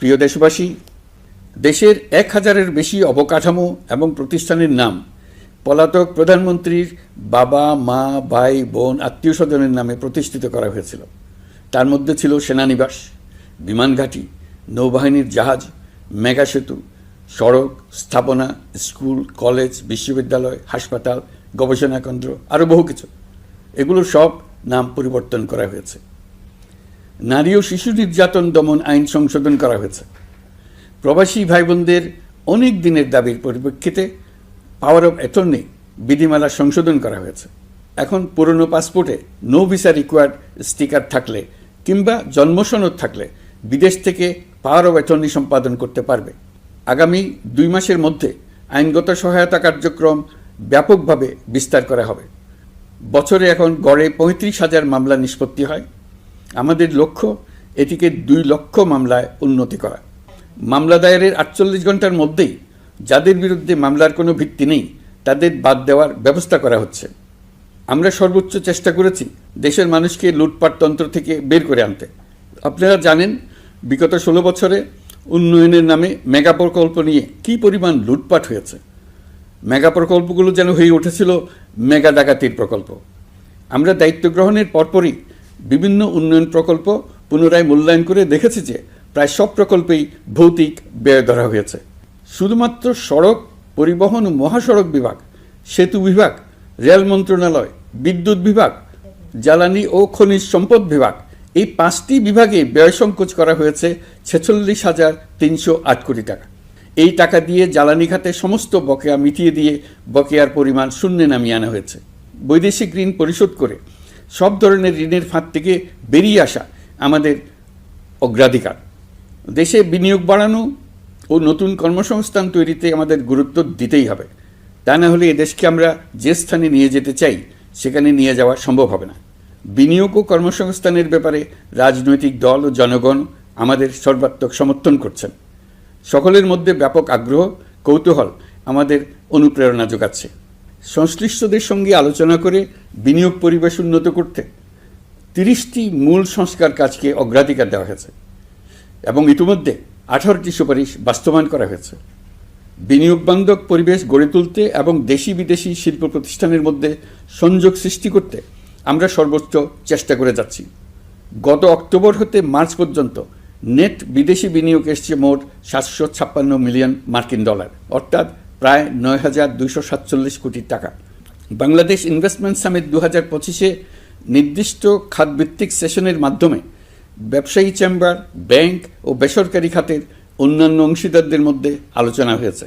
প্রিয় দেশবাসী, দেশের এক হাজারের বেশি অবকাঠামো এবং প্রতিষ্ঠানের নাম পলাতক প্রধানমন্ত্রীর বাবা, মা, ভাই, বোন, আত্মীয় স্বজনের নামে প্রতিষ্ঠিত করা হয়েছিল। তার মধ্যে ছিল সেনানিবাস বিমানঘাটি নৌবাহিনীর জাহাজ, মেগা সেতু, সড়ক, স্থাপনা, স্কুল, কলেজ, বিশ্ববিদ্যালয়, হাসপাতাল, গবেষণা কেন্দ্র আরও বহু কিছু। এগুলো সব নাম পরিবর্তন করা হয়েছে। নারী ও শিশু নির্যাতন দমন আইন সংশোধন করা হয়েছে। প্রবাসী ভাই বোনদের অনেক দিনের দাবির পরিপ্রেক্ষিতে পাওয়ার অফ অ্যাটর্নি বিধিমালা সংশোধন করা হয়েছে। এখন পুরনো পাসপোর্টে নো ভিসা রিকোয়ার্ড স্টিকার থাকলে কিংবা জন্মসনদ থাকলে বিদেশ থেকে পাওয়ার অফ অ্যাটর্নি সম্পাদন করতে পারবে। আগামী দুই মাসের মধ্যে আইনগত সহায়তা কার্যক্রম ব্যাপকভাবে বিস্তার করা হবে। বছরে এখন গড়ে পঁয়ত্রিশ হাজার মামলা নিষ্পত্তি হয়। আমাদের লক্ষ্য এটিকে দুই লক্ষ মামলায় উন্নতি করা। মামলা দায়েরের আটচল্লিশ ঘণ্টার মধ্যেই যাদের বিরুদ্ধে মামলার কোনো ভিত্তি নেই, তাদের বাদ দেওয়ার ব্যবস্থা করা হচ্ছে। আমরা সর্বোচ্চ চেষ্টা করেছি দেশের মানুষকে লুটপাট তন্ত্র থেকে বের করে আনতে। আপনারা জানেন, বিগত ষোলো বছরে উন্নয়নের নামে মেগা প্রকল্প নিয়ে কী পরিমাণ লুটপাট হয়েছে। মেগা প্রকল্পগুলো যেন হয়ে উঠেছিল মেগা ডাকাতির প্রকল্প। আমরা দায়িত্ব গ্রহণের পরপরই বিভিন্ন উন্নয়ন প্রকল্প পুনরায় মূল্যায়ন করে দেখেছি যে প্রায় সব প্রকল্পেই ভৌতিক ব্যয় ধরা হয়েছে। শুধুমাত্র সড়ক, পরিবহন ও মহাসড়ক বিভাগ, সেতু বিভাগ, রেল মন্ত্রণালয়, বিদ্যুৎ বিভাগ, জ্বালানি ও খনিজ সম্পদ বিভাগ এই পাঁচটি বিভাগে ব্যয় সংকোচ করা হয়েছে ছেচল্লিশ হাজার তিনশো আট কোটি টাকা। এই টাকা দিয়ে জ্বালানি খাতে সমস্ত বকেয়া মিটিয়ে দিয়ে বকেয়ার পরিমাণ শূন্যে নামিয়ে আনা হয়েছে। বৈদেশিক ঋণ পরিশোধ করে সব ধরনের ঋণের ফাঁদ থেকে বেরিয়ে আসা আমাদের অগ্রাধিকার। দেশে বিনিয়োগ বাড়ানো ও নতুন কর্মসংস্থান তৈরিতে আমাদের গুরুত্ব দিতেই হবে। তা না হলে এদেশকে আমরা যে স্থানে নিয়ে যেতে চাই, সেখানে নিয়ে যাওয়া সম্ভব হবে না। বিনিয়োগ ও কর্মসংস্থানের ব্যাপারে রাজনৈতিক দল ও জনগণ আমাদের সর্বাত্মক সমর্থন করছেন। সকলের মধ্যে ব্যাপক আগ্রহ, কৌতূহল আমাদের অনুপ্রেরণা যোগাচ্ছে। সংশ্লিষ্টদের সঙ্গে আলোচনা করে বিনিয়োগ পরিবেশ উন্নত করতে তিরিশটি মূল সংস্কার কাজকে অগ্রাধিকার দেওয়া হয়েছে এবং ইতিমধ্যে আঠারোটি সুপারিশ বাস্তবায়ন করা হয়েছে। বিনিয়োগ বান্ধব পরিবেশ গড়ে তুলতে এবং দেশি বিদেশি শিল্প প্রতিষ্ঠানের মধ্যে সংযোগ সৃষ্টি করতে আমরা সর্বোচ্চ চেষ্টা করে যাচ্ছি। গত অক্টোবর হতে মার্চ পর্যন্ত নেট বিদেশি বিনিয়োগ এসছে মোট সাতশো ছাপ্পান্ন মিলিয়ন মার্কিন ডলার, অর্থাৎ প্রায় নয় হাজার দুইশো সাতচল্লিশ কোটি টাকা। বাংলাদেশ ইনভেস্টমেন্ট সামিট দু হাজার পঁচিশে নির্দিষ্ট খাতভিত্তিক সেশনের মাধ্যমে ব্যবসায়ী চেম্বার, ব্যাংক ও বেসরকারি খাতের অন্যান্য অংশীদারদের মধ্যে আলোচনা হয়েছে।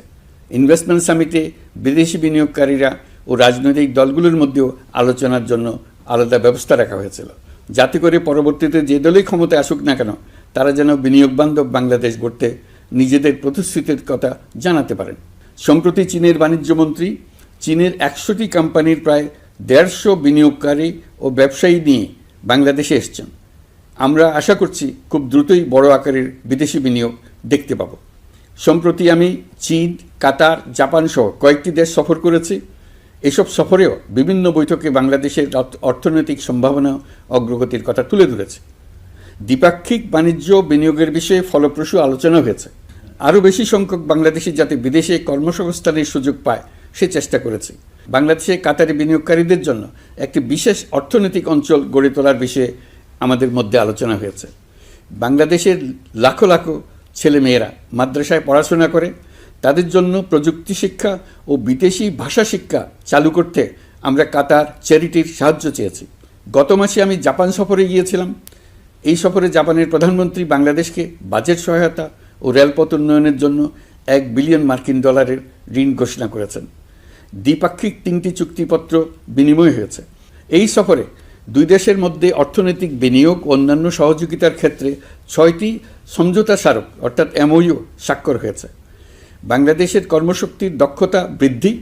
ইনভেস্টমেন্ট সামিটে বিদেশি বিনিয়োগকারীরা ও রাজনৈতিক দলগুলোর মধ্যেও আলোচনার জন্য আলাদা ব্যবস্থা রাখা হয়েছিল। যাতে করে পরবর্তীতে যে দলই ক্ষমতায় আসুক না কেন, তারা যেন বিনিয়োগ বান্ধব বাংলাদেশ গড়তে নিজেদের প্রতিশ্রুতির কথা জানাতে পারেন। সম্প্রতি চীনের বাণিজ্যমন্ত্রী চীনের একশোটি কোম্পানির প্রায় দেড়শো বিনিয়োগকারী ও ব্যবসায়ী নিয়ে বাংলাদেশে এসছেন। আমরা আশা করছি খুব দ্রুতই বড় আকারের বিদেশি বিনিয়োগ দেখতে পাব। সম্প্রতি আমি চীন, কাতার, জাপান সহ কয়েকটি দেশ সফর করেছি। এসব সফরেও বিভিন্ন বৈঠকে বাংলাদেশের অর্থনৈতিক সম্ভাবনা অগ্রগতির কথা তুলে ধরেছে। দ্বিপাক্ষিক বাণিজ্য বিনিয়োগের বিষয়ে ফলপ্রসূ আলোচনা হয়েছে। আরও বেশি সংখ্যক বাংলাদেশি যাতে বিদেশে কর্মসংস্থানের সুযোগ পায়, সে চেষ্টা করেছে। বাংলাদেশে কাতারি বিনিয়োগকারীদের জন্য একটি বিশেষ অর্থনৈতিক অঞ্চল গড়ে তোলার বিষয়ে আমাদের মধ্যে আলোচনা হয়েছে। বাংলাদেশের লাখো লাখো ছেলেমেয়েরা মাদ্রাসায় পড়াশোনা করে, তাদের জন্য প্রযুক্তি শিক্ষা ও বিদেশি ভাষা শিক্ষা চালু করতে আমরা কাতার চ্যারিটির সাহায্য চেয়েছি। গত মাসে আমি জাপান সফরে গিয়েছিলাম। এই সফরে জাপানের প্রধানমন্ত্রী বাংলাদেশকে বাজেট সহায়তা ও রেলপথ উন্নয়নের জন্য এক বিলিয়ন মার্কিন ডলারের ঋণ ঘোষণা করেছেন। দ্বিপাক্ষিক তিনটি চুক্তিপত্র বিনিময় হয়েছে। এই সফরে দুই দেশের মধ্যে অর্থনৈতিক বিনিয়োগ ও অন্যান্য সহযোগিতার ক্ষেত্রে ছয়টি সমঝোতা স্মারক, অর্থাৎ এমওইউ, স্বাক্ষর হয়েছে। বাংলাদেশের কর্মশক্তির দক্ষতা বৃদ্ধি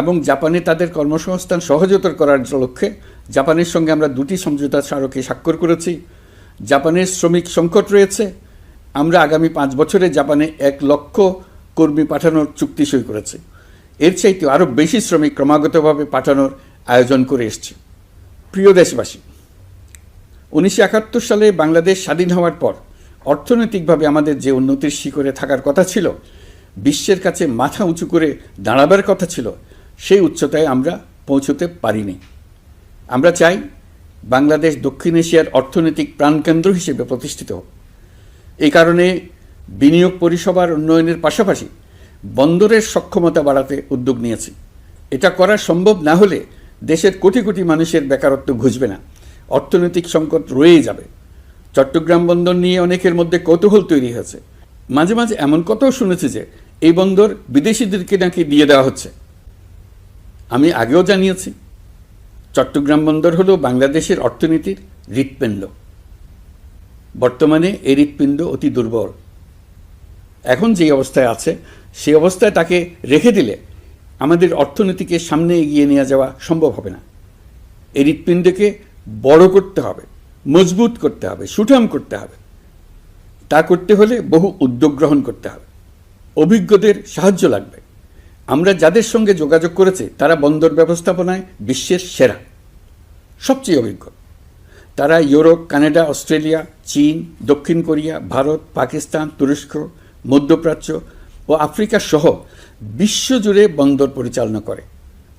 এবং জাপানে তাদের কর্মসংস্থান সহজতর করার লক্ষ্যে জাপানের সঙ্গে আমরা দুটি সমঝোতা স্মারকে স্বাক্ষর করেছি। জাপানের শ্রমিক সংকট রয়েছে আমরা আগামী পাঁচ বছরে জাপানে এক লক্ষ কর্মী পাঠানোর চুক্তি সই করেছি। এর চাইতে আরও বেশি শ্রমিক ক্রমাগতভাবে পাঠানোর আয়োজন করে এসছে। প্রিয় দেশবাসী, উনিশশো একাত্তর সালে বাংলাদেশ স্বাধীন হওয়ার পর অর্থনৈতিকভাবে আমাদের যে উন্নতির শিখরে থাকার কথা ছিল, বিশ্বের কাছে মাথা উঁচু করে দাঁড়াবার কথা ছিল, সেই উচ্চতায় আমরা পৌঁছতে পারিনি। আমরা চাই বাংলাদেশ দক্ষিণ এশিয়ার অর্থনৈতিক প্রাণকেন্দ্র হিসেবে প্রতিষ্ঠিত হোক। এই কারণে বিনিয়োগ পরিষেবার উন্নয়নের পাশাপাশি বন্দরের সক্ষমতা বাড়াতে উদ্যোগ নিয়েছি। এটা করা সম্ভব না হলে দেশের কোটি কোটি মানুষের বেকারত্ব ঘুচবে না। অর্থনৈতিক সংকট রয়েই যাবে। চট্টগ্রাম বন্দর নিয়ে অনেকের মধ্যে কৌতূহল তৈরি হয়েছে। মাঝে মাঝে এমন কথাও শুনেছি যে এই বন্দর বিদেশিদেরকে নাকি দিয়ে দেওয়া হচ্ছে। আমি আগেও জানিয়েছি, চট্টগ্রাম বন্দর হলো বাংলাদেশের অর্থনীতির হৃৎপিণ্ড। বর্তমানে এই হৃৎপিণ্ড অতি দুর্বল। এখন যে অবস্থায় আছে, সেই অবস্থায় তাকে রেখে দিলে আমাদের অর্থনীতিকে সামনে এগিয়ে নিয়ে যাওয়া সম্ভব হবে না। এই হৃৎপিণ্ডকে বড় করতে হবে, মজবুত করতে হবে, সুঠাম করতে হবে। তা করতে হলে বহু উদ্যোগ গ্রহণ করতে হবে। অভিজ্ঞদের সাহায্য লাগবে। আমরা যাদের সঙ্গে যোগাযোগ করেছি, তারা বন্দর ব্যবস্থাপনায় বিশ্বের সেরা, সবচেয়ে অভিজ্ঞ। তারা ইউরোপ, কানাডা, অস্ট্রেলিয়া, চীন, দক্ষিণ কোরিয়া, ভারত, পাকিস্তান, তুরস্ক, মধ্যপ্রাচ্য ও আফ্রিকা সহ বিশ্বজুড়ে বন্দর পরিচালনা করে।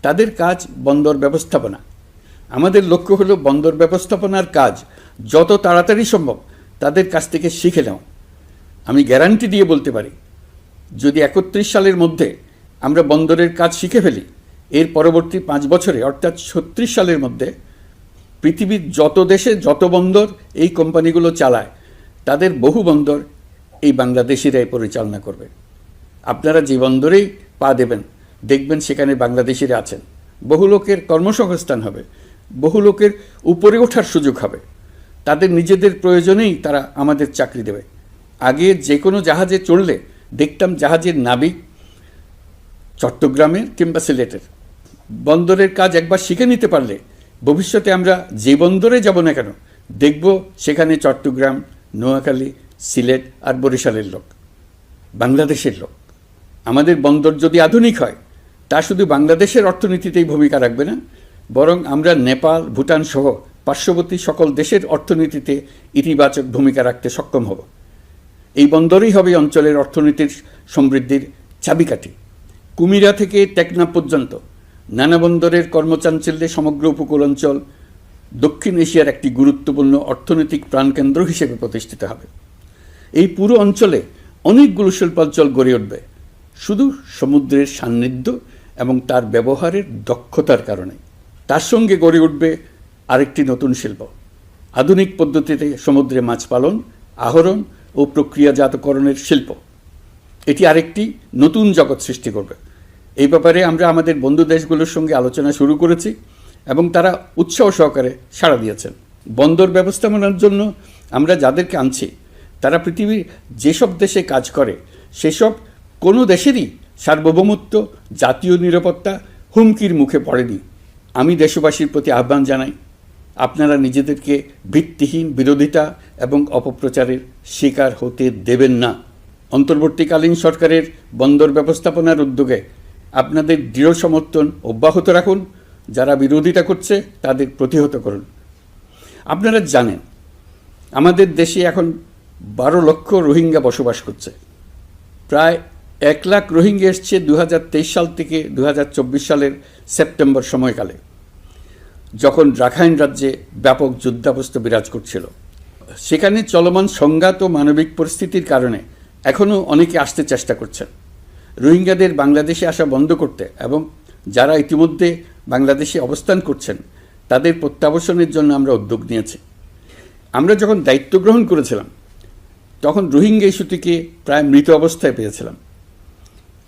তাদের কাজ বন্দর ব্যবস্থাপনা। আমাদের লক্ষ্য হলো বন্দর ব্যবস্থাপনার কাজ যত তাড়াতাড়ি সম্ভব তাদের কাছ থেকে শিখে নেওয়া। আমি গ্যারান্টি দিয়ে বলতে পারি, যদি একত্রিশ সালের মধ্যে আমরা বন্দরের কাজ শিখে ফেলি, এর পরবর্তী পাঁচ বছরে, অর্থাৎ ছত্রিশ সালের মধ্যে পৃথিবীর যত দেশে যত বন্দর এই কোম্পানিগুলো চালায়, তাদের বহু বন্দর এই বাংলাদেশিরাই পরিচালনা করবে। আপনারা যে বন্দরেই পা দেবেন, দেখবেন সেখানে বাংলাদেশিরা আছেন। বহু লোকের কর্মসংস্থান হবে, বহু লোকের উপরে ওঠার সুযোগ হবে। তাদের নিজেদের প্রয়োজনেই তারা আমাদের চাকরি দেবে। আগে যে কোনো জাহাজে চড়লে, দেখতাম জাহাজের নাবিক চট্টগ্রামের কিংবা সিলেটের। বন্দরের কাজ একবার শিখে নিতে পারলে ভবিষ্যতে আমরা যে বন্দরে যাব না কেন, দেখব সেখানে চট্টগ্রাম, নোয়াখালী, সিলেট আর বরিশালের লোক, বাংলাদেশের লোক। আমাদের বন্দর যদি আধুনিক হয়, তা শুধু বাংলাদেশের অর্থনীতিতেই ভূমিকা রাখবে না, বরং আমরা নেপাল, ভুটান সহ পার্শ্ববর্তী সকল দেশের অর্থনীতিতে ইতিবাচক ভূমিকা রাখতে সক্ষম হব। এই বন্দরই হবে অঞ্চলের অর্থনীতির সমৃদ্ধির চাবিকাঠি। কুমিরা থেকে টেকনা পর্যন্ত নানা বন্দরের কর্মচাঞ্চল্যে সমগ্র উপকূল অঞ্চল দক্ষিণ এশিয়ার একটি গুরুত্বপূর্ণ অর্থনৈতিক প্রাণকেন্দ্র হিসেবে প্রতিষ্ঠিত হবে। এই পুরো অঞ্চলে অনেকগুলো শিল্পাঞ্চল গড়ে উঠবে, শুধু সমুদ্রের সান্নিধ্য এবং তার ব্যবহারের দক্ষতার কারণে। তার সঙ্গে গড়ে উঠবে আরেকটি নতুন শিল্প। আধুনিক পদ্ধতিতে সমুদ্রে মাছ পালন, আহরণ ও প্রক্রিয়াজাতকরণের শিল্প। এটি আরেকটি নতুন জগৎ সৃষ্টি করবে। এই ব্যাপারে আমরা আমাদের বন্ধু দেশগুলোর সঙ্গে আলোচনা শুরু করেছি এবং তারা উৎসাহ সহকারে সাড়া দিয়েছেন। বন্দর ব্যবস্থাপনার জন্য আমরা যাদেরকে আনছি, তারা পৃথিবীর যেসব দেশে কাজ করে, সেসব কোনো দেশেরই সার্বভৌমত্ব, জাতীয় নিরাপত্তা হুমকির মুখে পড়েনি। আমি দেশবাসীর প্রতি আহ্বান জানাই, আপনারা নিজেদেরকে ভিত্তিহীন, বিরোধিতা এবং অপপ্রচারের শিকার হতে দেবেন না। অন্তর্বর্তীকালীন সরকারের বন্দর ব্যবস্থাপনার উদ্যোগে আপনাদের দৃঢ় সমর্থন অব্যাহত রাখুন। যারা বিরোধিতা করছে, তাদের প্রতিহত করুন। আপনারা জানেন, আমাদের দেশে এখন বারো লক্ষ রোহিঙ্গা বসবাস করছে। প্রায় এক লাখ রোহিঙ্গা এসছে দু হাজার তেইশ সাল থেকে দু হাজার চব্বিশ সালের সেপ্টেম্বর সময়কালে, যখন রাখাইন রাজ্যে ব্যাপক যুদ্ধাবস্থা বিরাজ করছিল। সেখানে চলমান সংঘাত ও মানবিক পরিস্থিতির কারণে এখনও অনেকে আসতে চেষ্টা করছেন। রোহিঙ্গাদের বাংলাদেশে আসা বন্ধ করতে এবং যারা ইতিমধ্যে বাংলাদেশে অবস্থান করছেন, তাদের প্রত্যাবাসনের জন্য আমরা উদ্যোগ নিয়েছি। আমরা যখন দায়িত্ব গ্রহণ করেছিলাম, তখন রোহিঙ্গা ইস্যুটিকে প্রায় মৃত অবস্থায় পেয়েছিলাম।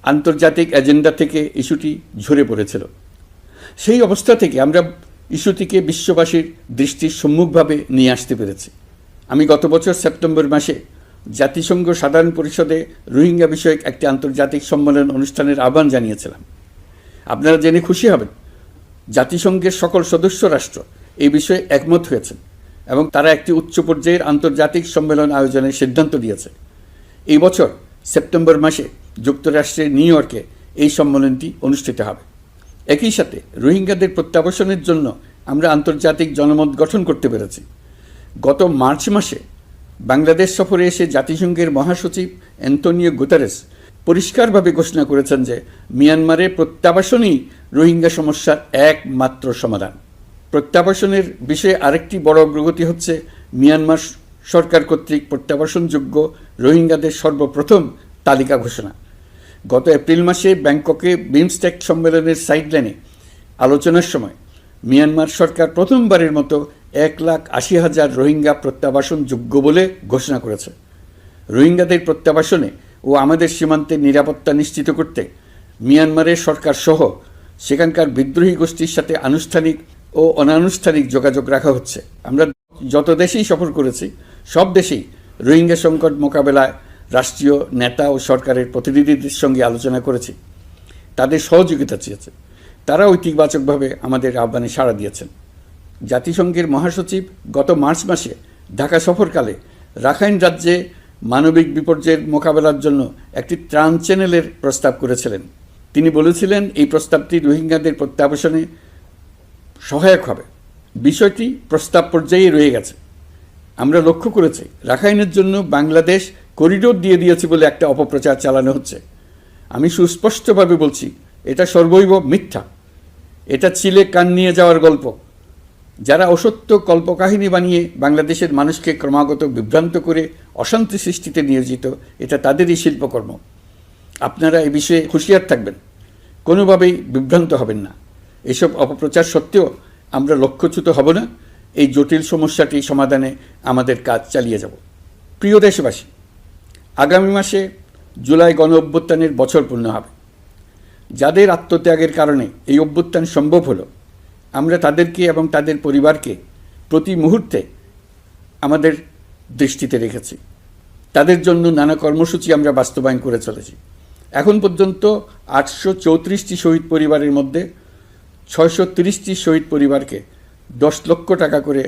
আন্তর্জাতিক এজেন্ডা থেকে ইস্যুটি ঝরে পড়েছিল। সেই অবস্থা থেকে আমরা ইস্যুটিকে বিশ্ববাসীর দৃষ্টির সম্মুখভাবে নিয়ে আসতে পেরেছি। আমি গত বছর সেপ্টেম্বর মাসে জাতিসংঘ সাধারণ পরিষদে রোহিঙ্গা বিষয়ক একটি আন্তর্জাতিক সম্মেলন অনুষ্ঠানের আহ্বান জানিয়েছিলাম। আপনারা জেনে খুশি হবেন, জাতিসংঘের সকল সদস্য রাষ্ট্র এই বিষয়ে একমত হয়েছেন এবং তারা একটি উচ্চ পর্যায়ের আন্তর্জাতিক সম্মেলন আয়োজনের সিদ্ধান্ত দিয়েছে। এই বছর সেপ্টেম্বর মাসে যুক্তরাষ্ট্রের নিউ ইয়র্কে এই সম্মেলনটি অনুষ্ঠিত হবে। একই সাথে রোহিঙ্গাদের প্রত্যাবাসনের জন্য আমরা আন্তর্জাতিক জনমত গঠন করতে পেরেছি। গত মার্চ মাসে বাংলাদেশ সফরে এসে জাতিসংঘের মহাসচিব অ্যান্তনিও গুতারেস পরিষ্কারভাবে ঘোষণা করেছেন যে মিয়ানমারে প্রত্যাবাসনই রোহিঙ্গা সমস্যার একমাত্র সমাধান। প্রত্যাবাসনের বিষয়ে আরেকটি বড় অগ্রগতি হচ্ছে মিয়ানমার সরকার কর্তৃক প্রত্যাবাসনযোগ্য রোহিঙ্গাদের সর্বপ্রথম তালিকা ঘোষণা। গত এপ্রিল মাসে ব্যাংককে বিমস্টেক সম্মেলনের সাইডলাইনে আলোচনার সময় মিয়ানমার সরকার প্রথমবারের মতো এক লাখ আশি হাজার রোহিঙ্গা প্রত্যাবাসন যোগ্য বলে ঘোষণা করেছে। রোহিঙ্গাদের প্রত্যাবাসনে ও আমাদের সীমান্তে নিরাপত্তা নিশ্চিত করতে মিয়ানমারের সরকার সহ সেখানকার বিদ্রোহী গোষ্ঠীর সাথে আনুষ্ঠানিক ও অনানুষ্ঠানিক যোগাযোগ রাখা হচ্ছে। আমরা যত দেশেই সফর করেছি, সব দেশেই রোহিঙ্গা সংকট মোকাবেলায় রাষ্ট্রীয় নেতা ও সরকারের প্রতিনিধিদের সঙ্গে আলোচনা করেছি। তাদের সহযোগিতা চেয়েছে। তারা ঐতিবাচকভাবে আমাদের আহ্বানে সাড়া দিয়েছেন। জাতিসংঘের মহাসচিব গত মার্চ মাসে ঢাকা সফরকালে রাখাইন রাজ্যে মানবিক বিপর্যয়ের মোকাবেলার জন্য একটি ত্রাণ চ্যানেলের প্রস্তাব করেছিলেন। তিনি বলেছিলেন, এই প্রস্তাবটি রোহিঙ্গাদের প্রত্যাবাসনে সহায়ক হবে। বিষয়টি প্রস্তাব পর্যায়ে রয়ে গেছে। আমরা লক্ষ্য করেছি, রাখাইনের জন্য বাংলাদেশ করিডোর দিয়ে দিয়েছে বলে একটা অপপ্রচার চালানো হচ্ছে। আমি সুস্পষ্টভাবে বলছি এটা সর্বৈব মিথ্যা। এটা চিলে কান নিয়ে যাওয়ার গল্প। যারা অসত্য কল্পকাহিনী বানিয়ে বাংলাদেশের মানুষকে ক্রমাগত বিভ্রান্ত করে অশান্তি সৃষ্টিতে নিয়োজিত, এটা তাদেরই শিল্পকর্ম। আপনারা এ বিষয়ে হুঁশিয়ার থাকবেন। কোনোভাবেই বিভ্রান্ত হবেন না। এসব অপপ্রচার সত্ত্বেও আমরা লক্ষ্যচ্যুত হব না। এই জটিল সমস্যাটি সমাধানে আমাদের কাজ চালিয়ে যাব। প্রিয় দেশবাসী, আগামী মাসে জুলাই গণ অভ্যুত্থানের বছর পূর্ণ হবে। যাদের আত্মত্যাগের কারণে এই অভ্যুত্থান সম্ভব হলো, আমরা তাদেরকে এবং তাদের পরিবারকে প্রতি মুহূর্তে আমাদের দৃষ্টিতে রেখেছি। তাদের জন্য নানা কর্মসূচি আমরা বাস্তবায়ন করে চলেছি। এখন পর্যন্ত আটশো চৌত্রিশটি শহীদ পরিবারের মধ্যে ছয়শো তিরিশটি শহীদ পরিবারকে দশ লক্ষ টাকা করে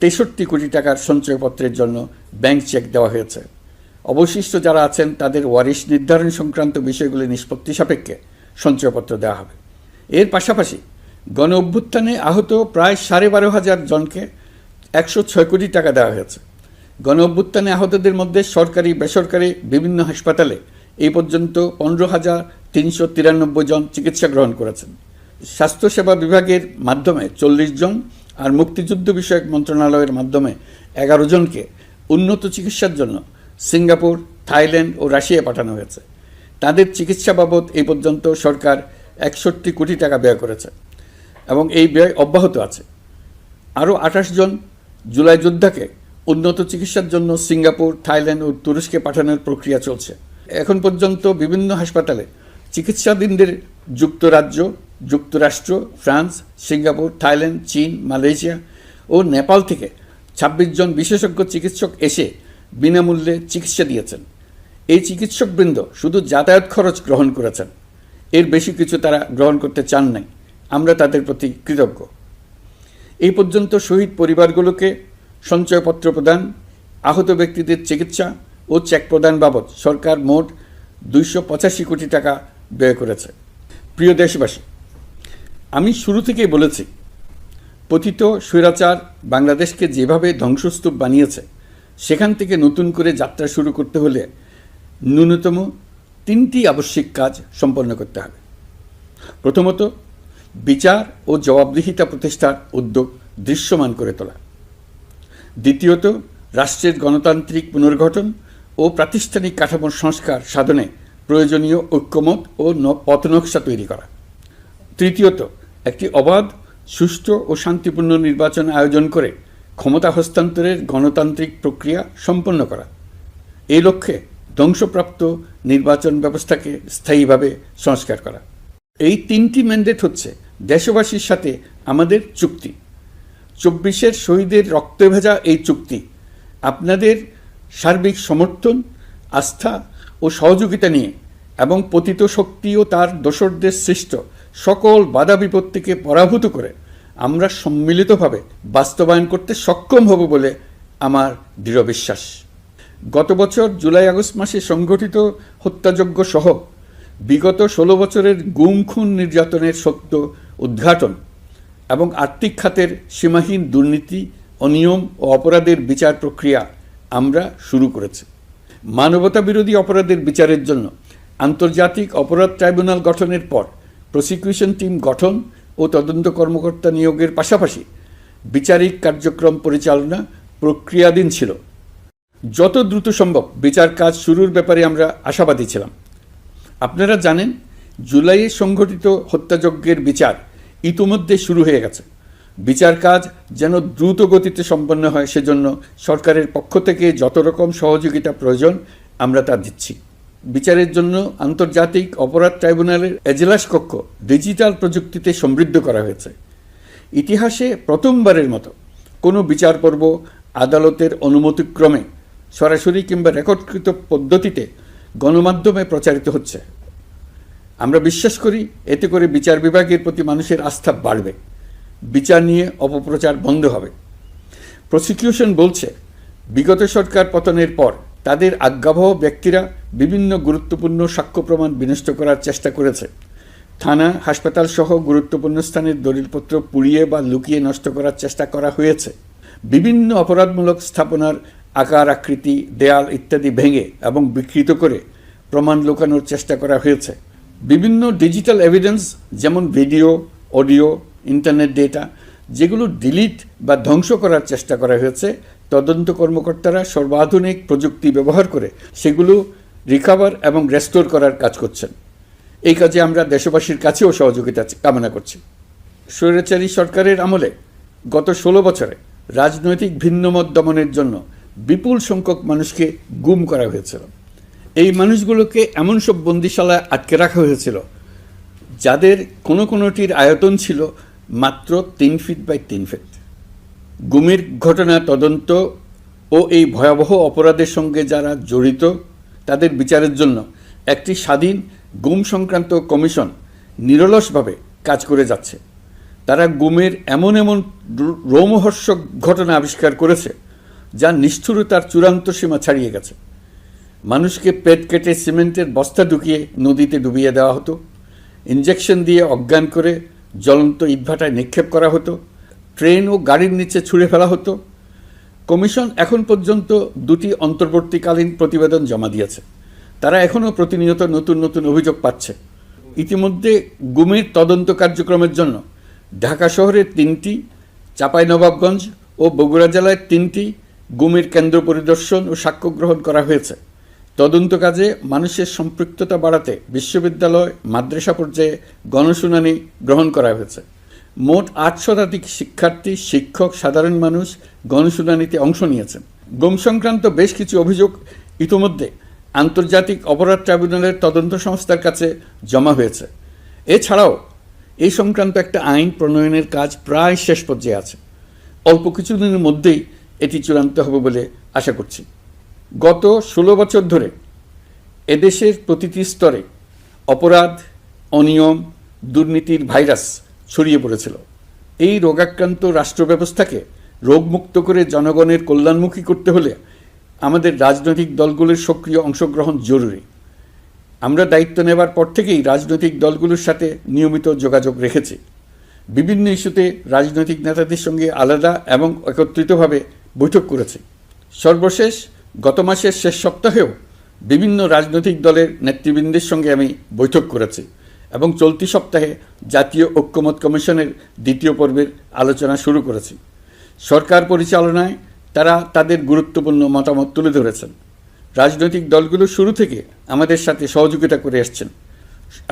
তেষট্টি কোটি টাকার সঞ্চয়পত্রের জন্য ব্যাংক চেক দেওয়া হয়েছে। অবশিষ্ট যারা আছেন, তাদের ওয়ারিশ নির্ধারণ সংক্রান্ত বিষয়গুলি নিষ্পত্তি সাপেক্ষে সঞ্চয়পত্র দেওয়া হবে। এর পাশাপাশি গণ অভ্যুত্থানে আহত প্রায় সাড়ে বারো হাজার জনকে একশো ছয় কোটি টাকা দেওয়া হয়েছে। গণ অভ্যুত্থানে আহতদের মধ্যে সরকারি, বেসরকারি বিভিন্ন হাসপাতালে এই পর্যন্ত পনেরো হাজার তিনশো তিরানব্বই জন চিকিৎসা গ্রহণ করেছেন। স্বাস্থ্যসেবা বিভাগের মাধ্যমে চল্লিশ জন আর মুক্তিযুদ্ধ বিষয়ক মন্ত্রণালয়ের মাধ্যমে এগারো জনকে উন্নত চিকিৎসার জন্য সিঙ্গাপুর, থাইল্যান্ড ও রাশিয়া পাঠানো হয়েছে। তাদের চিকিৎসা বাবদ এই পর্যন্ত সরকার একষট্টি কোটি টাকা ব্যয় করেছে এবং এই ব্যয় অব্যাহত আছে। আরও আঠাশ জন জুলাই যোদ্ধাকে উন্নত চিকিৎসার জন্য সিঙ্গাপুর, থাইল্যান্ড ও তুরস্কে পাঠানোর প্রক্রিয়া চলছে। এখন পর্যন্ত বিভিন্ন হাসপাতালে চিকিৎসাধীনদের যুক্তরাজ্য, যুক্তরাষ্ট্র, ফ্রান্স, সিঙ্গাপুর, থাইল্যান্ড, চীন, মালয়েশিয়া ও নেপাল থেকে ছাব্বিশ জন বিশেষজ্ঞ চিকিৎসক এসে বিনামূল্যে চিকিৎসা দিয়েছেন। এই চিকিৎসকবৃন্দ শুধু যাতায়াত খরচ গ্রহণ করেছেন। এর বেশি কিছু তারা গ্রহণ করতে চান নাই। আমরা তাদের প্রতি কৃতজ্ঞ। এই পর্যন্ত শহীদ পরিবারগুলোকে সঞ্চয়পত্র প্রদান, আহত ব্যক্তিদের চিকিৎসা ও চেক প্রদান বাবদ সরকার মোট দুইশো পঁচাশি কোটি টাকা ব্যয় করেছে। প্রিয় দেশবাসী, আমি শুরু থেকেই বলেছি, পতিত স্বৈরাচার বাংলাদেশকে যেভাবে ধ্বংসস্তূপ বানিয়েছে, সেখান থেকে নতুন করে যাত্রা শুরু করতে হলে ন্যূনতম তিনটি আবশ্যিক কাজ সম্পন্ন করতে হবে। প্রথমত, বিচার ও জবাবদিহিতা প্রতিষ্ঠার উদ্যোগ দৃশ্যমান করে তোলা। দ্বিতীয়ত, রাষ্ট্রের গণতান্ত্রিক পুনর্গঠন ও প্রাতিষ্ঠানিক কাঠামোর সংস্কার সাধনে প্রয়োজনীয় ঐক্যমত ও পথনকশা তৈরি করা। তৃতীয়ত, একটি অবাধ, সুষ্ঠু ও শান্তিপূর্ণ নির্বাচন আয়োজন করে ক্ষমতা হস্তান্তরের গণতান্ত্রিক প্রক্রিয়া সম্পন্ন করা। এই লক্ষ্যে ধ্বংসপ্রাপ্ত নির্বাচন ব্যবস্থাকে স্থায়ীভাবে সংস্কার করা। এই তিনটি ম্যান্ডেট হচ্ছে দেশবাসীর সাথে আমাদের চুক্তি। চব্বিশের শহীদের রক্তে ভেজা এই চুক্তি, আপনাদের সার্বিক সমর্থন, আস্থা ও সহযোগিতা নিয়ে এবং পতিত শক্তি ও তার দোসরদের সৃষ্ট সকল বাধা বিপত্তিকে পরাভূত করে আমরা সম্মিলিতভাবে বাস্তবায়ন করতে সক্ষম হব বলে আমার দৃঢ় বিশ্বাস। গত বছর জুলাই আগস্ট মাসে সংগঠিত হত্যাযজ্ঞ সহ বিগত ষোলো বছরের গুম খুন নির্যাতনের সত্য উদ্ঘাটন এবং আর্থিক খাতের সীমাহীন দুর্নীতি, অনিয়ম ও অপরাধের বিচার প্রক্রিয়া আমরা শুরু করেছি। মানবতা বিরোধী অপরাধের বিচারের জন্য আন্তর্জাতিক অপরাধ ট্রাইব্যুনাল গঠনের পর প্রসিকিউশন টিম গঠন ও তদন্ত কর্মকর্তা নিয়োগের পাশাপাশি বিচারিক কার্যক্রম পরিচালনা প্রক্রিয়াধীন ছিল। যত দ্রুত সম্ভব বিচার কাজ শুরুর ব্যাপারে আমরা আশাবাদী ছিলাম। আপনারা জানেন, জুলাইয়ে সংঘটিত হত্যাযজ্ঞের বিচার ইতোমধ্যে শুরু হয়ে গেছে। বিচার কাজ যেন দ্রুত গতিতে সম্পন্ন হয় সেজন্য সরকারের পক্ষ থেকে যত রকম সহযোগিতা প্রয়োজন, আমরা তা দিচ্ছি। বিচারের জন্য আন্তর্জাতিক অপরাধ ট্রাইব্যুনালের এজলাস কক্ষ ডিজিটাল প্রযুক্তিতে সমৃদ্ধ করা হয়েছে। ইতিহাসে প্রথমবারের মতো কোনো বিচার পর্ব আদালতের অনুমতিক্রমে সরাসরি কিংবা রেকর্ডকৃত পদ্ধতিতে গণমাধ্যমে প্রচারিত হচ্ছে। আমরা বিশ্বাস করি এতে করে বিচার বিভাগের প্রতি মানুষের আস্থা বাড়বে। বিচার নিয়ে অপপ্রচার বন্ধ হবে। প্রসিকিউশন বলছে, বিগত সরকার পতনের পর তাদের আজ্ঞাবহ ব্যক্তিরা বিভিন্ন গুরুত্বপূর্ণ সাক্ষ্য প্রমাণ বিনষ্ট করার চেষ্টা করেছে। থানা, হাসপাতাল সহ গুরুত্বপূর্ণ স্থানের দলিলপত্র পুড়িয়ে বা লুকিয়ে নষ্ট করার চেষ্টা করা হয়েছে। বিভিন্ন অপরাধমূলক স্থাপনার আকার আকৃতি দেয়াল ইত্যাদি ভেঙে এবং বিকৃত করে প্রমাণ লুকানোর চেষ্টা করা হয়েছে। বিভিন্ন ডিজিটাল এভিডেন্স যেমন ভিডিও অডিও ইন্টারনেট ডেটা যেগুলো ডিলিট বা ধ্বংস করার চেষ্টা করা হয়েছে, তদন্ত কর্মকর্তারা সর্বাধুনিক প্রযুক্তি ব্যবহার করে সেগুলো রিকভার এবং রেস্টোর করার কাজ করছেন। এই কাজে আমরা দেশবাসীর কাছেও সহযোগিতা কামনা করছি। স্বৈরাচারী সরকারের আমলে গত ষোলো বছরে রাজনৈতিক ভিন্নমত দমনের জন্য বিপুল সংখ্যক মানুষকে গুম করা হয়েছিল। এই মানুষগুলোকে এমন সব বন্দিশালায় আটকে রাখা হয়েছিল, যাদের কোনো কোনোটির আয়তন ছিল মাত্র তিন ফিট বাই তিন ফিট। গুমের ঘটনা তদন্ত ও এই ভয়াবহ অপরাধের সঙ্গে যারা জড়িত, তাদের বিচারের জন্য একটি স্বাধীন গুম সংক্রান্ত কমিশন নিরলসভাবে কাজ করে যাচ্ছে। তারা গুমের এমন এমন রোমহর্ষক ঘটনা আবিষ্কার করেছে যা নিষ্ঠুরতার চূড়ান্ত সীমা ছাড়িয়ে গেছে। মানুষকে পেট কেটে সিমেন্টের বস্তা ঢুকিয়ে নদীতে ডুবিয়ে দেওয়া হতো। ইঞ্জেকশন দিয়ে অজ্ঞান করে জ্বলন্ত ইটভাটায় নিক্ষেপ করা হতো। ট্রেন ও গাড়ির নিচে ছুঁড়ে ফেলা হতো। কমিশন এখন পর্যন্ত দুটি অন্তর্বর্তীকালীন প্রতিবেদন জমা দিয়েছে। তারা এখনও প্রতিনিয়ত নতুন নতুন অভিযোগ পাচ্ছে। ইতিমধ্যে গুমের তদন্ত কার্যক্রমের জন্য ঢাকা শহরে তিনটি, চাঁপাইনবাবগঞ্জ ও বগুড়া জেলায় তিনটি গুমের কেন্দ্র পরিদর্শন ও সাক্ষ্য গ্রহণ করা হয়েছে। তদন্ত কাজে মানুষের সম্পৃক্ততা বাড়াতে বিশ্ববিদ্যালয়, মাদ্রাসা পর্যায়ে গণশুনানি গ্রহণ করা হয়েছে। মোট আট শতাধিক শিক্ষার্থী, শিক্ষক, সাধারণ মানুষ গণশুনানিতে অংশ নিয়েছেন। গুম সংক্রান্ত বেশ কিছু অভিযোগ ইতোমধ্যে আন্তর্জাতিক অপরাধ ট্রাইব্যুনালের তদন্ত সংস্থার কাছে জমা হয়েছে। এছাড়াও এই সংক্রান্ত একটা আইন প্রণয়নের কাজ প্রায় শেষ পর্যায়ে আছে। অল্প কিছুদিনের মধ্যেই এটি চূড়ান্ত হবে বলে আশা করছি। গত ষোলো বছর ধরে এদেশের প্রতিটি স্তরে অপরাধ, অনিয়ম, দুর্নীতির ভাইরাস ছড়িয়ে পড়েছিল। এই রোগাক্রান্ত রাষ্ট্র ব্যবস্থাকে রোগমুক্ত করে জনগণের কল্যাণমুখী করতে হলে আমাদের রাজনৈতিক দলগুলোর সক্রিয় অংশগ্রহণ জরুরি। আমরা দায়িত্ব নেবার পর থেকেই রাজনৈতিক দলগুলোর সাথে নিয়মিত যোগাযোগ রেখেছি। বিভিন্ন ইস্যুতে রাজনৈতিক নেতাদের সঙ্গে আলাদা এবং একত্রিতভাবে বৈঠক করেছে। সর্বশেষ গত মাসের শেষ সপ্তাহেও বিভিন্ন রাজনৈতিক দলের নেতৃবৃন্দের সঙ্গে আমি বৈঠক করেছি এবং চলতি সপ্তাহে জাতীয় ঐক্যমত কমিশনের দ্বিতীয় পর্বের আলোচনা শুরু করেছি। সরকার পরিচালনায় তারা তাদের গুরুত্বপূর্ণ মতামত তুলে ধরেছেন। রাজনৈতিক দলগুলো শুরু থেকে আমাদের সাথে সহযোগিতা করে আসছেন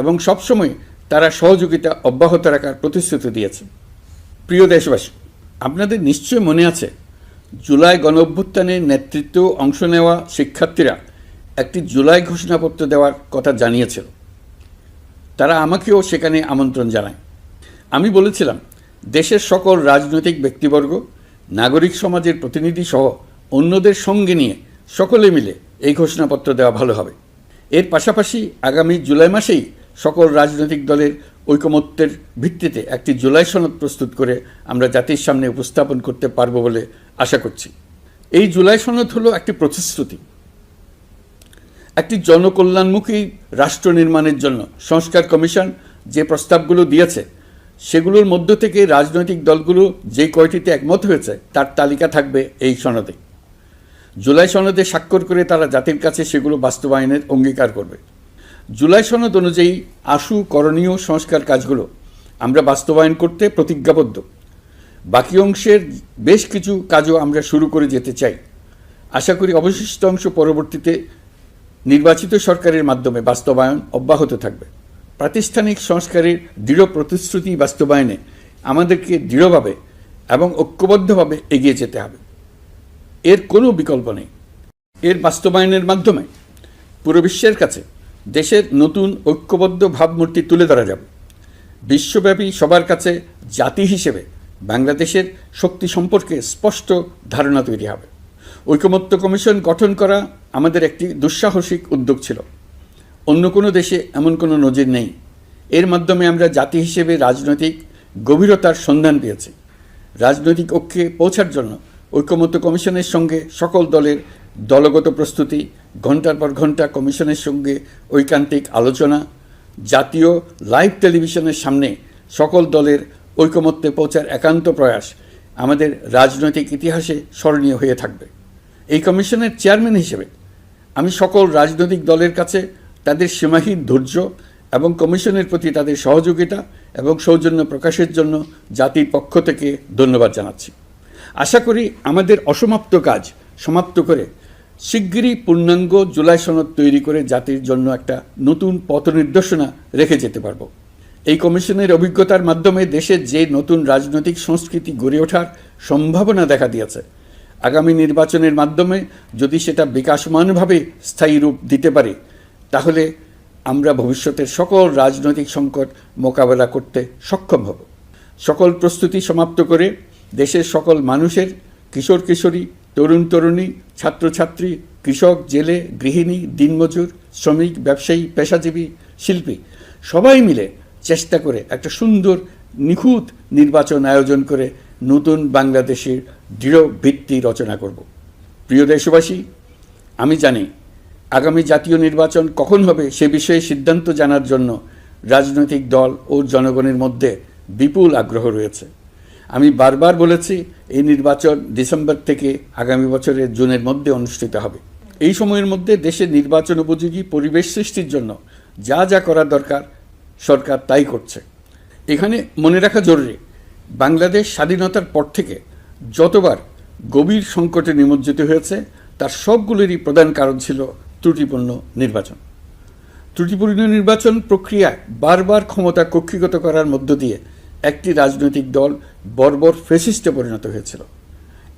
এবং সবসময় তারা সহযোগিতা অব্যাহত রাখার প্রতিশ্রুতি দিয়েছে প্রিয় দেশবাসী, আপনাদের নিশ্চয় মনে আছে জুলাই গণ অভ্যুত্থানে নেতৃত্ব অংশ নেওয়া শিক্ষার্থীরা একটি জুলাই ঘোষণাপত্র দেওয়ার কথা জানিয়েছিল। তারা আমাকেও সেখানে আমন্ত্রণ জানায়। আমি বলেছিলাম, দেশের সকল রাজনৈতিক ব্যক্তিবর্গ, নাগরিক সমাজের প্রতিনিধি সহ অন্যদের সঙ্গে নিয়ে সকলে মিলে এই ঘোষণাপত্র দেওয়া ভালো হবে। এর পাশাপাশি আগামী জুলাই মাসেই সকল রাজনৈতিক দলের ঐকমত্যের ভিত্তিতে একটি জুলাই সনদ প্রস্তুত করে আমরা জাতির সামনে উপস্থাপন করতে পারব বলে আশা করছি। এই জুলাই সনদ হলো একটি প্রতিশ্রুতি। একটি জনকল্যাণমুখী রাষ্ট্র নির্মাণের জন্য সংস্কার কমিশন যে প্রস্তাবগুলো দিয়েছে, সেগুলোর মধ্য থেকে রাজনৈতিক দলগুলো যে কয়টিতে একমত হয়েছে, তার তালিকা থাকবে এই সনদে। জুলাই সনদে স্বাক্ষর করে তারা জাতির কাছে সেগুলো বাস্তবায়নের অঙ্গীকার করবে। জুলাই সনদ অনুযায়ী আশু করণীয় সংস্কার কাজগুলো আমরা বাস্তবায়ন করতে প্রতিজ্ঞাবদ্ধ। বাকি অংশের বেশ কিছু কাজও আমরা শুরু করে যেতে চাই। আশা করি অবশিষ্ট অংশ পরবর্তীতে নির্বাচিত সরকারের মাধ্যমে বাস্তবায়ন অব্যাহত থাকবে। প্রাতিষ্ঠানিক সংস্কারের দৃঢ় প্রতিশ্রুতি বাস্তবায়নে আমাদেরকে দৃঢ়ভাবে এবং ঐক্যবদ্ধভাবে এগিয়ে যেতে হবে। এর কোনো বিকল্প নেই। এর বাস্তবায়নের মাধ্যমে পুরো বিশ্বের কাছে দেশের নতুন ঐক্যবদ্ধ ভাবমূর্তি তুলে ধরা যাবে। বিশ্বব্যাপী সবার কাছে জাতি হিসেবে বাংলাদেশের শক্তি সম্পর্কে স্পষ্ট ধারণা তৈরি হবে। ঐকমত্য কমিশন গঠন করা আমাদের একটি দুঃসাহসিক উদ্যোগ ছিল। অন্য কোনো দেশে এমন কোনো নজির নেই। এর মাধ্যমে আমরা জাতি হিসেবে রাজনৈতিক গভীরতার সন্ধান পেয়েছি। রাজনৈতিক ঐক্যে পৌঁছার জন্য ঐকমত্য কমিশনের সঙ্গে সকল দলের দলগত প্রস্তুতি ঘণ্টার পর ঘণ্টা কমিশনের সঙ্গে ঐকান্তিক আলোচনা, জাতীয় লাইভ টেলিভিশনের সামনে সকল দলের ঐকমত্যে পৌঁছার একান্ত প্রয়াস আমাদের রাজনৈতিক ইতিহাসে স্মরণীয় হয়ে থাকবে। এই কমিশনের চেয়ারম্যান হিসেবে আমি সকল রাজনৈতিক দলের কাছে তাদের সীমাহীন ধৈর্য এবং কমিশনের প্রতি তাদের সহযোগিতা এবং সৌজন্য প্রকাশের জন্য জাতির পক্ষ থেকে ধন্যবাদ জানাচ্ছি। আশা করি আমাদের অসমাপ্ত কাজ সমাপ্ত করে শিগগিরই পূর্ণাঙ্গ জুলাই সনদ তৈরি করে জাতির জন্য একটা নতুন পথ নির্দেশনা রেখে যেতে পারব। এই কমিশনের অভিজ্ঞতার মাধ্যমে দেশের যে নতুন রাজনৈতিক সংস্কৃতি গড়ে ওঠার সম্ভাবনা দেখা দিয়েছে। আগামী নির্বাচনের মাধ্যমে যদি সেটা বিকাশমানভাবে স্থায়ী রূপ দিতে পারে, তাহলে আমরা ভবিষ্যতের সকল রাজনৈতিক সংকট মোকাবেলা করতে সক্ষম হব। সকল প্রস্তুতি সমাপ্ত করে দেশের সকল মানুষের কিশোর কিশোরী, তরুণ তরুণী, ছাত্রছাত্রী, কৃষক, জেলে, গৃহিণী, দিনমজুর, শ্রমিক, ব্যবসায়ী, পেশাজীবী, শিল্পী সবাই মিলে চেষ্টা করে একটা সুন্দর, নিখুঁত নির্বাচন আয়োজন করে নতুন বাংলাদেশের দৃঢ় ভিত্তি রচনা করব। প্রিয় দেশবাসী, আমি জানি আগামী জাতীয় নির্বাচন কখন হবে সে বিষয়ে সিদ্ধান্ত জানার জন্য রাজনৈতিক দল ও জনগণের মধ্যে বিপুল আগ্রহ রয়েছে। আমি বারবার বলেছি, এই নির্বাচন ডিসেম্বর থেকে আগামী বছরের জুনের মধ্যে অনুষ্ঠিত হবে। এই সময়ের মধ্যে দেশের নির্বাচন উপযোগী পরিবেশ সৃষ্টির জন্য যা যা করা দরকার সরকার তাই করছে। এখানে মনে রাখা জরুরি, বাংলাদেশ স্বাধীনতার পর থেকে যতবার গভীর সংকটে নিমজ্জিত হয়েছে, তার সবগুলোরই প্রধান কারণ ছিল ত্রুটিপূর্ণ নির্বাচন। ত্রুটিপূর্ণ নির্বাচন প্রক্রিয়ায় বারবার ক্ষমতা কক্ষিগত করার মধ্য দিয়ে একটি রাজনৈতিক দল বর্বর ফেসিস্টে পরিণত হয়েছিল।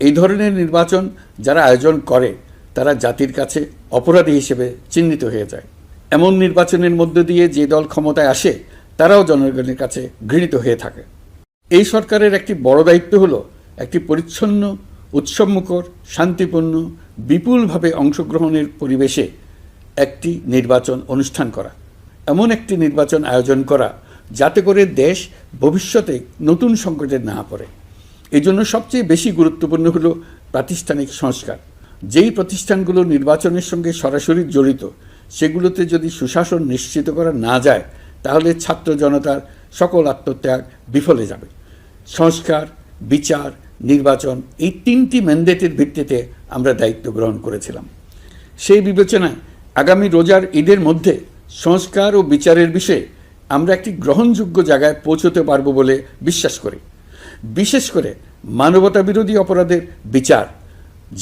এই ধরনের নির্বাচন যারা আয়োজন করে, তারা জাতির কাছে অপরাধী হিসেবে চিহ্নিত হয়ে যায়। এমন নির্বাচনের মধ্য দিয়ে যে দল ক্ষমতায় আসে, তারাও জনগণের কাছে ঘৃণিত হয়ে থাকে। এই সরকারের একটি বড় দায়িত্ব হল একটি পরিচ্ছন্ন, উৎসবমুখর, শান্তিপূর্ণ, বিপুলভাবে অংশগ্রহণের পরিবেশে একটি নির্বাচন অনুষ্ঠান করা। এমন একটি নির্বাচন আয়োজন করা যাতে করে দেশ ভবিষ্যতে নতুন সংকটে না পড়ে। এই জন্য সবচেয়ে বেশি গুরুত্বপূর্ণ হল প্রাতিষ্ঠানিক সংস্কার। যেই প্রতিষ্ঠানগুলো নির্বাচনের সঙ্গে সরাসরি জড়িত সেগুলোতে যদি সুশাসন নিশ্চিত করা না যায়, তাহলে ছাত্র জনতার সকল আত্মত্যাগ বিফলে যাবে। সংস্কার, বিচার, নির্বাচন এই তিনটি ম্যান্ডেটের ভিত্তিতে আমরা দায়িত্ব গ্রহণ করেছিলাম। সেই বিবেচনায় আগামী রোজার ঈদের মধ্যে সংস্কার ও বিচারের বিষয়ে আমরা একটি গ্রহণযোগ্য জায়গায় পৌঁছতে পারব বলে বিশ্বাস করি। বিশেষ করে মানবতা বিরোধী অপরাধের বিচার,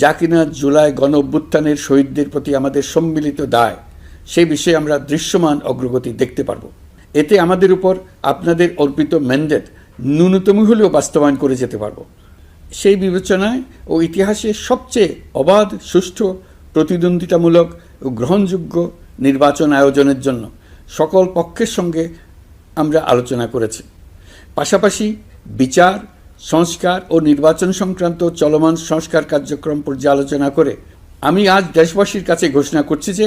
যা কিনা জুলাই গণ অভ্যুত্থানের শহীদদের প্রতি আমাদের সম্মিলিত দায় সেই বিষয়ে আমরা দৃশ্যমান অগ্রগতি দেখতে পারব। এতে আমাদের উপর আপনাদের অর্পিত ম্যান্ডেট ন্যূনতম হলেও বাস্তবায়ন করে যেতে পারব। সেই বিবেচনায় ও ইতিহাসে সবচেয়ে অবাধ, সুষ্ঠু, প্রতিদ্বন্দ্বিতামূলক ও গ্রহণযোগ্য নির্বাচন আয়োজনের জন্য সকল পক্ষের সঙ্গে আমরা আলোচনা করেছি। পাশাপাশি বিচার, সংস্কার ও নির্বাচন সংক্রান্ত চলমান সংস্কার কার্যক্রম পর্যালোচনা করে আমি আজ দেশবাসীর কাছে ঘোষণা করছি যে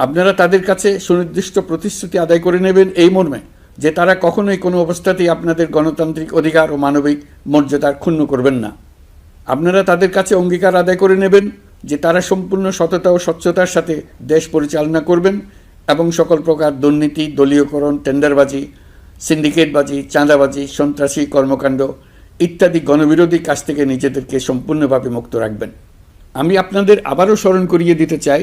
আপনারা তাদের কাছে সুনির্দিষ্ট প্রতিশ্রুতি আদায় করে নেবেন এই মর্মে যে তারা কখনোই কোনো অবস্থাতেই আপনাদের গণতান্ত্রিক অধিকার ও মানবিক মর্যাদার ক্ষুণ্ণ করবেন না। আপনারা তাদের কাছে অঙ্গীকার আদায় করে নেবেন যে তারা সম্পূর্ণ সততা ও স্বচ্ছতার সাথে দেশ পরিচালনা করবেন এবং সকল প্রকার দুর্নীতি, দলীয়করণ, টেন্ডারবাজি, সিন্ডিকেটবাজি, চাঁদাবাজি, সন্ত্রাসী কর্মকাণ্ড ইত্যাদি গণবিরোধী কাজ থেকে নিজেদেরকে সম্পূর্ণভাবে মুক্ত রাখবেন। আমি আপনাদের আবারও স্মরণ করিয়ে দিতে চাই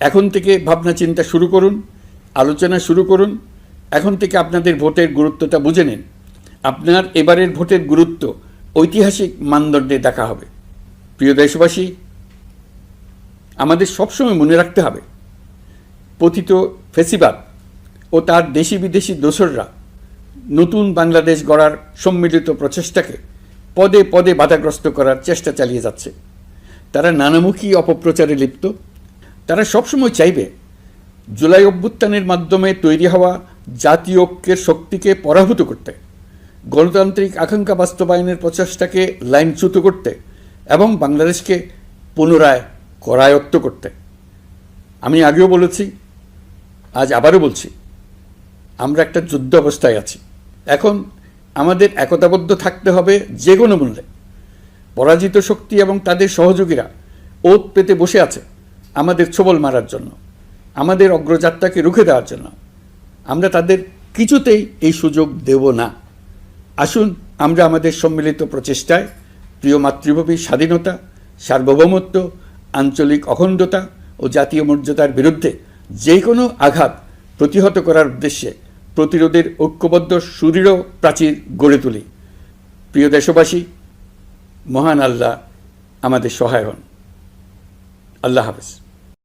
এখন থেকে ভাবনা চিন্তা শুরু করুন, আলোচনা শুরু করুন, এখন থেকে আপনাদের ভোটের গুরুত্বটা বুঝে নিন। আপনার এবারের ভোটের গুরুত্ব ঐতিহাসিক মানদণ্ডে দেখা হবে। প্রিয় দেশবাসী, আমাদের সবসময় মনে রাখতে হবে, পতিত ফেসিবাদ ও তার দেশি বিদেশি দোসররা নতুন বাংলাদেশ গড়ার সম্মিলিত প্রচেষ্টাকে পদে পদে বাধাগ্রস্ত করার চেষ্টা চালিয়ে যাচ্ছে। তারা নানামুখী অপপ্রচারে লিপ্ত তারা সবসময় চাইবে জুলাই অভ্যুত্থানের মাধ্যমে তৈরি হওয়া জাতীয় ঐক্যের শক্তিকে পরাভূত করতে, গণতান্ত্রিক আকাঙ্ক্ষা বাস্তবায়নের প্রচেষ্টাকে লাইনচ্যুত করতে এবং বাংলাদেশকে পুনরায় করায়ত্ত করতে। আমি আগেও বলেছি, আজ আবারও বলছি, আমরা একটা যুদ্ধ অবস্থায় আছি। এখন আমাদের একতাবদ্ধ থাকতে হবে যে কোনো মূল্যে। পরাজিত শক্তি এবং তাদের সহযোগীরা ওত পেতে বসে আছে। আমাদের ছোবল মারার জন্য, আমাদের অগ্রযাত্রাকে রুখে দেওয়ার জন্য, আমরা তাদের কিছুতেই এই সুযোগ দেব না। আসুন আমরা আমাদের সম্মিলিত প্রচেষ্টায় প্রিয় মাতৃভূমির স্বাধীনতা, সার্বভৌমত্ব, আঞ্চলিক অখণ্ডতা ও জাতীয় মর্যাদার বিরুদ্ধে যে কোনো আঘাত প্রতিহত করার উদ্দেশ্যে প্রতিরোধের ঐক্যবদ্ধ, সুদৃঢ়, প্রাচীর গড়ে তুলি। প্রিয় দেশবাসী, মহান আল্লাহ আমাদের সহায় হন। আল্লাহ হাফেজ।